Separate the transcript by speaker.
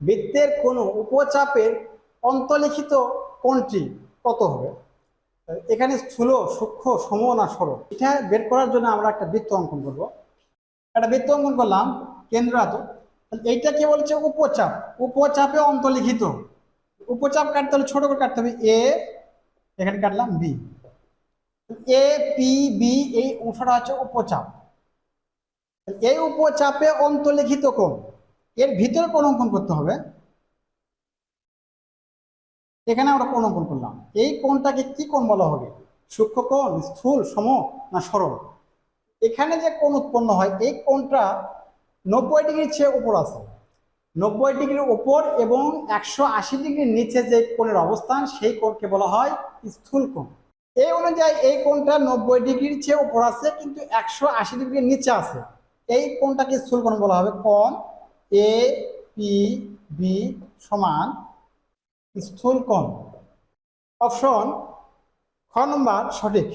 Speaker 1: বৃত্তের কোনো উপচাপের অন্তলিখিত কোণটি কত হবে? এখানে স্থূল, সূক্ষ্ম সম না সরল এটা বের করার জন্য আমরা একটা বৃত্ত অঙ্কন করব। একটা বৃত্ত অঙ্কন করলাম, কেন্দ্র এত এইটা কি বলছে? উপচাপ। উপচাপে অন্তলিখিত উপচাপ কাটতে হলে ছোট করে কাটতে হবে। এ, এখানে কাটলাম বি। এ, পি, বি, এই অংশটা হচ্ছে উপচাপ। এই উপচাপে অন্তলিখিত কোণ। এর ভিতরে কোন অঙ্কন করতে হবে? এখানে আমরা কোন অঙ্কন করলাম? এই কোণটাকে কি কোণ বলা হবে? সূক্ষ্ম কোণ, স্থূল, সম না সরল? এখানে যে কোণ উৎপন্ন হয়, এই কোণটা নব্বই ডিগ্রির চেয়ে উপর আছে। নব্বই ডিগ্রির উপর এবং একশো আশি ডিগ্রির নিচে যে কোণের অবস্থান, সেই কোণকে বলা হয় স্থূল কোণ। এই অনুযায়ী এই কোণটা নব্বই ডিগ্রির চেয়ে উপর আছে, কিন্তু একশো আশি ডিগ্রির নিচে আছে। এই কোণটাকে স্থূল কোণ বলা হবে, কোণ এ পি বি সমান স্থূল কম অপশন খ নম্বর সঠিক।